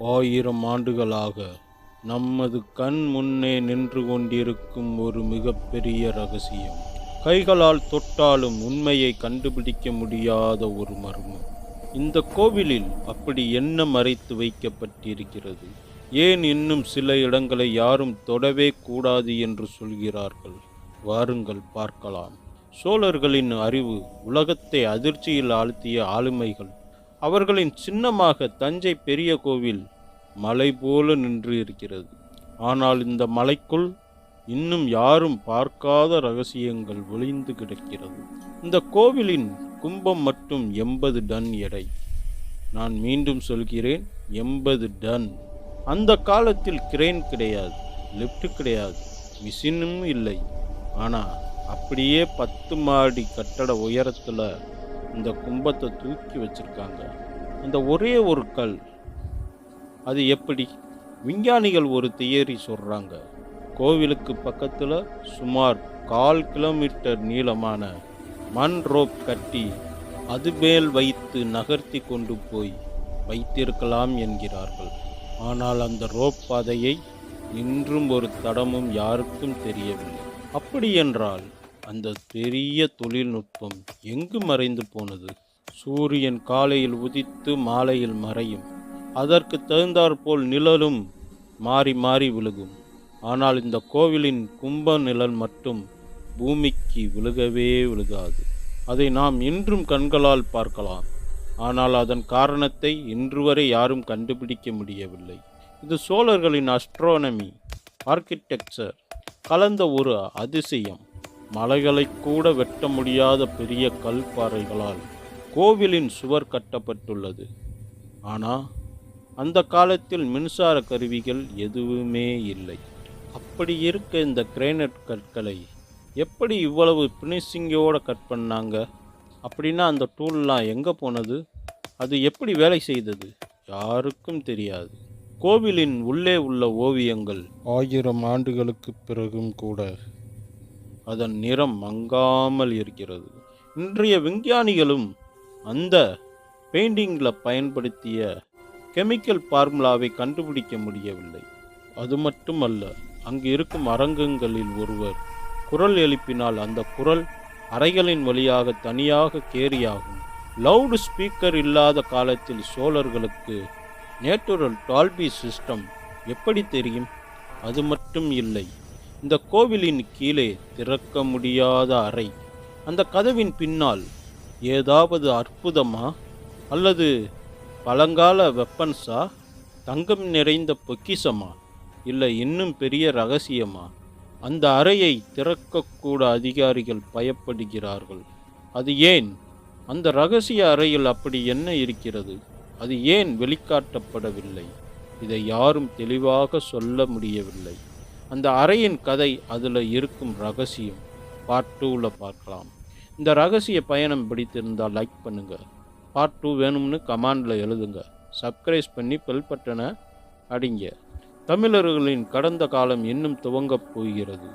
ஆயிரம் ஆண்டுகளாக நமது கண் முன்னே நின்று கொண்டிருக்கும் ஒரு மிகப்பெரிய ரகசியம். கைகளால் தொட்டாலும் உண்மையை கண்டுபிடிக்க முடியாத ஒரு மர்மம். இந்த கோவிலில் அப்படி என்ன மறைத்து வைக்கப்பட்டிருக்கிறது? ஏன் இன்னும் சில இடங்களை யாரும் தொடவே கூடாது என்று சொல்கிறார்கள்? வாருங்கள் பார்க்கலாம். சோழர்களின் அறிவு உலகத்தை அதிர்ச்சியில் ஆழ்த்திய ஆளுமைகள் அவர்களின் சின்னமாக தஞ்சை பெரிய கோவில் மலை போல நின்று இருக்கிறது. ஆனால் இந்த மலைக்குள் இன்னும் யாரும் பார்க்காத ரகசியங்கள் ஒளிந்து கிடக்கிறது. இந்த கோவிலின் கும்பம் மட்டும் எண்பது டன் எடை. நான் மீண்டும் சொல்கிறேன் எண்பது டன். அந்த காலத்தில் கிரேன் கிடையாது லிஃப்ட் கிடையாது மிஷினும் இல்லை. ஆனால் அப்படியே பத்து மாடி கட்டட உயரத்தில் இந்த கும்பத்தை தூக்கி வச்சுருக்காங்க. அந்த ஒரே ஒரு கல் அது எப்படி? விஞ்ஞானிகள் ஒரு தியரி சொல்கிறாங்க கோவிலுக்கு பக்கத்தில் சுமார் கால் கிலோமீட்டர் நீளமான மண் ரோப் கட்டி அது மேல் வைத்து நகர்த்தி கொண்டு போய் வைத்திருக்கலாம் என்கிறார்கள். ஆனால் அந்த ரோப் பாதையை இன்றும் ஒரு தடமும் யாருக்கும் தெரியவில்லை. அப்படியென்றால் அந்த பெரிய தொழில்நுட்பம் எங்கு மறைந்து போனது? சூரியன் காலையில் உதித்து மாலையில் மறையும். அதற்கு தகுந்தாற்போல் நிழலும் மாறி மாறி விழுகும். ஆனால் இந்த கோவிலின் கும்ப நிழல் மட்டும் பூமிக்கு விழுகவே விழுகாது. அதை நாம் இன்றும் கண்களால் பார்க்கலாம். ஆனால் அதன் காரணத்தை இன்று வரை யாரும் கண்டுபிடிக்க முடியவில்லை. இது சோழர்களின் அஸ்ட்ரோனமி ஆர்கிடெக்சர் கலந்த ஒரு அதிசயம். மலைகளை கூட வெட்ட முடியாத பெரிய கல்பாறைகளால் கோவிலின் சுவர் கட்டப்பட்டுள்ளது. ஆனால் அந்த காலத்தில் மின்சார கருவிகள் எதுவுமே இல்லை. அப்படி இருக்க இந்த கிரைனட் கற்களை எப்படி இவ்வளவு பினிஷிங்கோடு கட் பண்ணாங்க? அப்படின்னா அந்த டூல்லாம் எங்கே போனது? அது எப்படி வேலை செய்தது? யாருக்கும் தெரியாது. கோவிலின் உள்ளே உள்ள ஓவியங்கள் ஆயிரம் ஆண்டுகளுக்கு பிறகும் கூட அதன் நிறம் மங்காமல் இருக்கிறது. இன்றைய விஞ்ஞானிகளும் அந்த பெயிண்டிங்கில் பயன்படுத்திய கெமிக்கல் ஃபார்முலாவை கண்டுபிடிக்க முடியவில்லை. அது மட்டுமல்ல அங்கு இருக்கும் அரங்கங்களில் ஒருவர் குரல் எழுப்பினால் அந்த குரல் அறைகளின் வழியாக தனியாக கேரியாகும். லவுட் ஸ்பீக்கர் இல்லாத காலத்தில் சோழர்களுக்கு நேச்சுரல் டால்பி சிஸ்டம் எப்படி தெரியும்? அது மட்டும் இல்லை இந்த கோவிலின் கீழே திறக்க முடியாத அறை. அந்த கதவின் பின்னால் ஏதாவது அற்புதமா? அல்லது பழங்கால வெப்பன்ஸா தங்கம் நிறைந்த பொக்கிசமா இல்லை இன்னும் பெரிய ரகசியமா? அந்த அறையை திறக்கக்கூட அதிகாரிகள் பயப்படுகிறார்கள். அது ஏன்? அந்த ரகசிய அறையில் அப்படி என்ன இருக்கிறது? அது ஏன் வெளிக்காட்டப்படவில்லை? இதை யாரும் தெளிவாக சொல்ல முடியவில்லை. அந்த அறையின் கதை அதில் இருக்கும் ரகசியம். பார்ட் டூவில் பார்க்கலாம். இந்த ரகசிய பயணம் பிடித்திருந்தால் லைக் பண்ணுங்கள் பார்ட் டூ வேணும்னு கமாண்டில் எழுதுங்க. சப்ஸ்கிரைப் பண்ணி பெல் பட்டனை அடிங்க. தமிழர்களின் கடந்த காலம் இன்னும் துவங்கப் போகிறது.